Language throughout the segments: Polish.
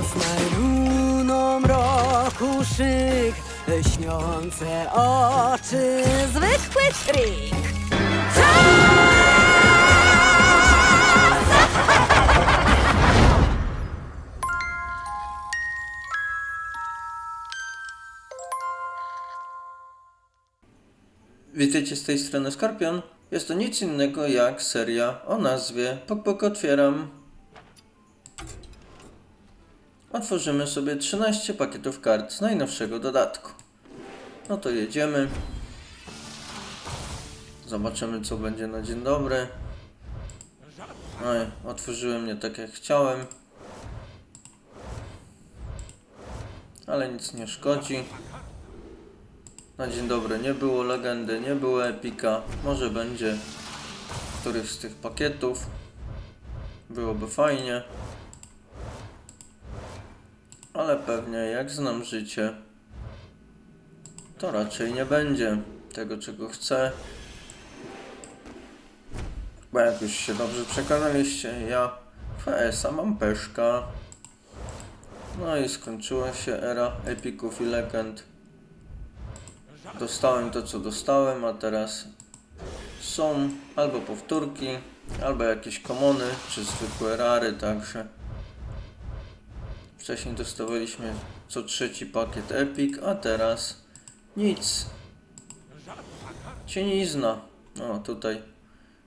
Poznaj runą roku szyk, lśniące oczy, zwykły trik. Witajcie z tej strony Skorpion. Jest to nic innego jak seria o nazwie Pok Pok Otwieram. Otworzymy sobie 13 pakietów kart z najnowszego dodatku. No to jedziemy. Zobaczymy co będzie na dzień dobry. Oj, otworzyłem nie tak jak chciałem. Ale nic nie szkodzi. Na dzień dobry nie było legendy, nie było epika. Może będzie któryś z tych pakietów. Byłoby fajnie. Ale pewnie jak znam życie, to raczej nie będzie tego czego chcę. Bo jak już się dobrze przekonaliście, ja w HS-a mam peszka. No i skończyła się era epików i legend. Dostałem to, co dostałem, a teraz są albo powtórki, albo jakieś komony, czy zwykłe rary także. Wcześniej dostawaliśmy co trzeci pakiet Epic, a teraz nic. Cienizna. No tutaj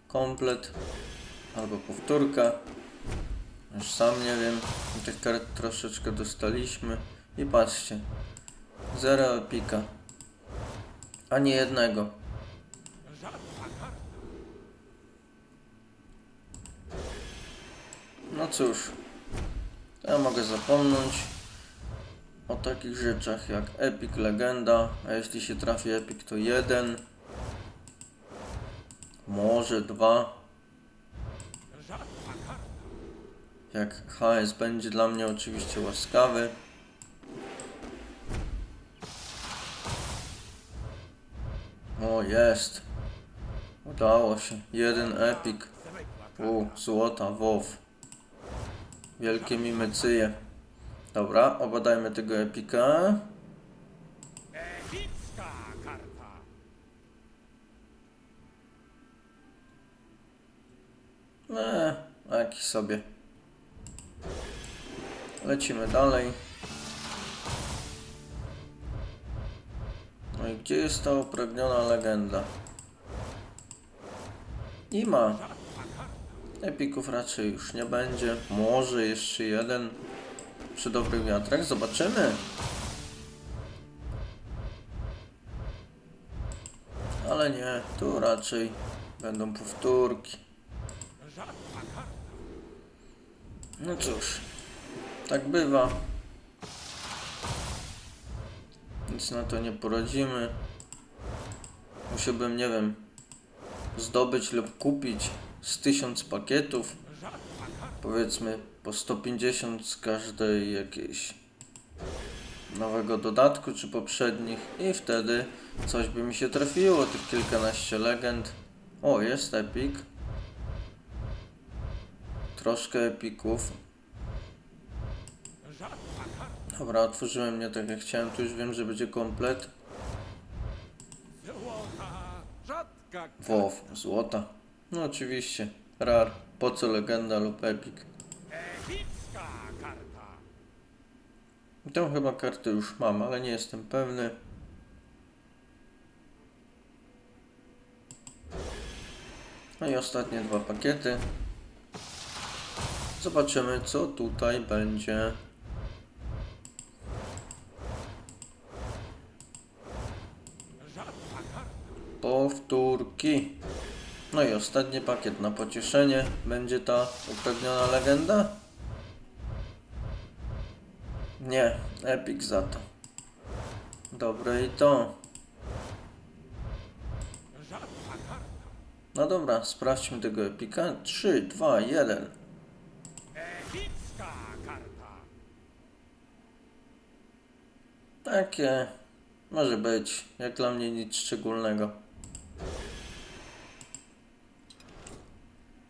komplet, albo powtórka. Już sam nie wiem. Tych kart troszeczkę dostaliśmy. I patrzcie. Zero Epika. Ani jednego. No cóż, ja mogę zapomnieć o takich rzeczach jak Epic Legenda, a jeśli się trafi Epic to jeden, może dwa. Jak HS będzie dla mnie oczywiście łaskawy. O, jest. Udało się. Jeden epic. U, złota, wow. Wielkie mimecyje. Dobra, obadajmy tego epika. Epicka karta. Eee, jaki sobie. Lecimy dalej. No i gdzie jest ta upragniona legenda? Nie ma. Epików raczej już nie będzie. Może jeszcze jeden przy dobrych wiatrach. Zobaczymy. Ale nie, tu raczej będą powtórki. No cóż, tak bywa. Nic na to nie poradzimy. Musiałbym, nie wiem, zdobyć lub kupić z tysiąc pakietów. Powiedzmy po 150 z każdej jakiejś nowego dodatku czy poprzednich i wtedy coś by mi się trafiło, tych kilkanaście legend. O, jest Epic. Troszkę epików. Dobra, otworzyłem nie tak jak chciałem, tu już wiem, że będzie komplet. WoW, złota. No oczywiście, rar. Po co legenda lub epic? epicka karta. Tę chyba kartę już mam, ale nie jestem pewny. No i ostatnie dwa pakiety. Zobaczymy, co tutaj będzie. Powtórki. No i ostatni pakiet na pocieszenie. Będzie ta upewniona legenda? Nie, Epic za to. Dobre i to. No dobra, sprawdźmy tego Epika. 3, 2, 1. Epicka karta. Takie może być. Jak dla mnie nic szczególnego.